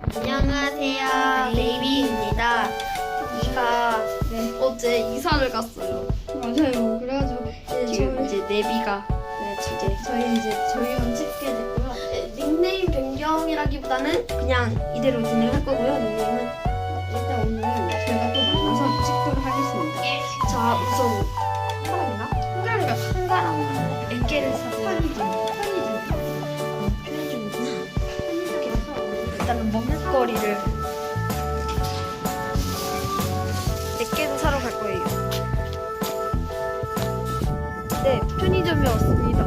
안녕하세요. 네이비입니다. 이가 어제 이사를 갔어요. 맞아요. 그래가지고 지금 이제 네비가 네, 이제 저희 이제 저희만 찍게 됐고요. 네, 닉네임 변경이라기보다는 그냥 이대로 진행할 거고요. 닉네임은 일단은 먹을거리를 몇 개를 사러 갈 거예요. 네, 편의점에 왔습니다.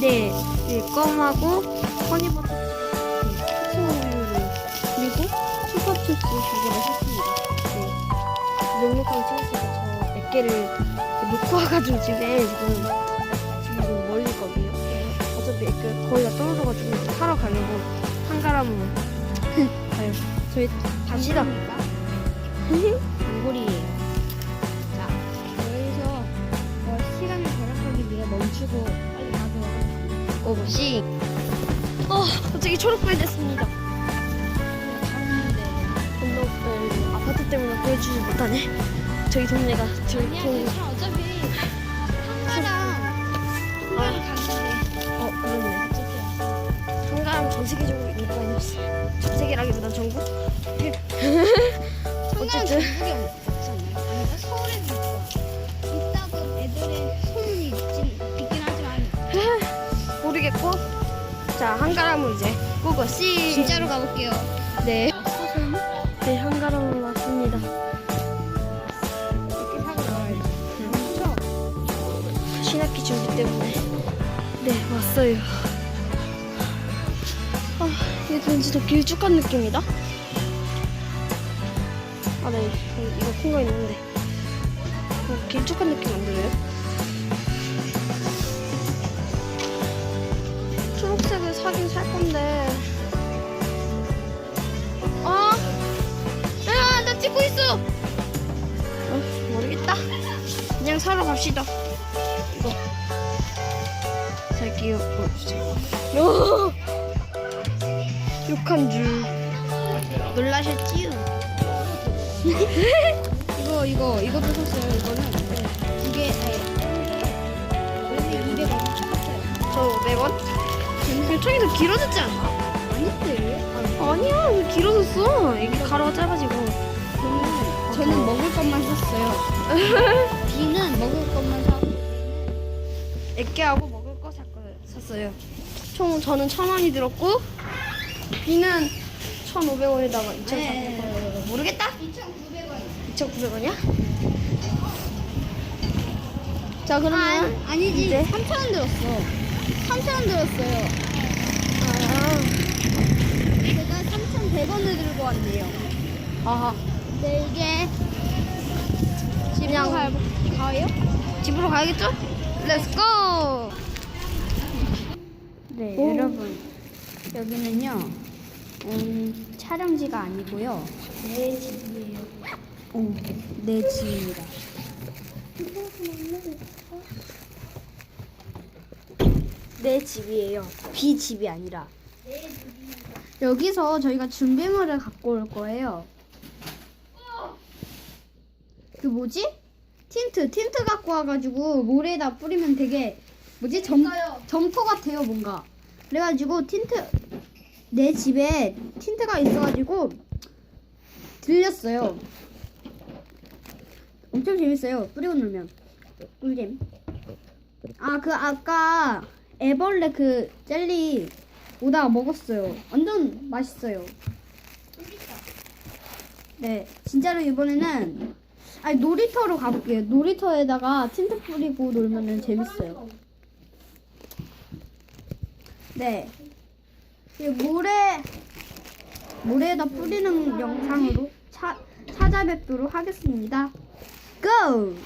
네, 네 껌하고 허니버터 튀김우유를 그리고 슈퍼칩스 두 개를 샀습니다. 네, 넉넉하게 챙겼으니까 저몇 개를 놓고 와가지고 집에 지금. 어차피 그 거의 다 떨어져가지고 사러 가려고 한 가람으로 가요. 저희 갑시다. 단골이에요. 자, 여기서 어, 시간을 절약하기 위해 멈추고 빨리 가도록 오씨. 어, 갑자기 초록불이 됐습니다. 건너편 아파트 때문에 보여주지 못하네. 저희 동네가 들통. 괜찮아. 어차피 전 세계적으로 인기 많이 없어. 전 세계라기보단 전국? 어쨌든. 있어. 모르겠고. 자, 한가람을 이제 꾸고 씨. 진짜로 가볼게요. 네. 네, 한가람을 왔습니다. 이렇게 사고. 그렇죠? 신학기 준비 때문에 네 왔어요. 아 이게 왠지 더 길쭉한 느낌이다. 아 네 이거 큰 거 있는데 어, 길쭉한 느낌 안 들어요? 초록색을 사긴 살 건데 아, 야, 나 찍고 있어. 어, 모르겠다. 그냥 사러 갑시다. 이거 살게요. 어, 진짜. 요! 욕한 줄. 놀라셨지요? 이거 이거 이것도 샀어요. 이거는 두개 원래 200원 샀어요. 저 100원? 길청이 더 길어졌지 않나? 아닌데? 아니야, 이거 길어졌어. 이게 가로가 짧아지고. 저는 저는 먹을 것만 샀어요. B는 먹을 것만 사고 애기하고 먹을 거 샀- 샀어요. 총 저는 1000원이 들었고, B는 1,500원에다가 2,400원. 모르겠다? 2,900원. 2,900원이야? 자, 그러면. 아, 아니지. 이제? 3,000원 들었어. 3,000원 들었어요. 아, 제가 3,100원을 들고 왔네요. 아하. 네, 이게 그냥 가, 가요? 집으로 가야겠죠? 렛츠고! 네, 오. 여러분. 여기는요. 음, 촬영지가 아니고요. 내 집이에요. 어, 내 집입니다. 내 집이에요. 비 집이 아니라. 여기서 저희가 준비물을 갖고 올 거예요. 그 뭐지? 틴트, 틴트 갖고 와가지고 모래에다 뿌리면 되게 뭐지? 점. 점토 같아요, 뭔가. 그래가지고 틴트 내 집에 틴트가 있어가지고 들렸어요. 엄청 재밌어요. 뿌리고 놀면 꿀잼. 아 그 아까 애벌레 그 젤리 오다가 먹었어요. 완전 맛있어요. 네, 진짜로 이번에는 아니 놀이터로 가볼게요. 놀이터에다가 틴트 뿌리고 놀면은 재밌어요. 네, 이 모래 모래에다 뿌리는 영상으로 차, 찾아뵙도록 하겠습니다. 고!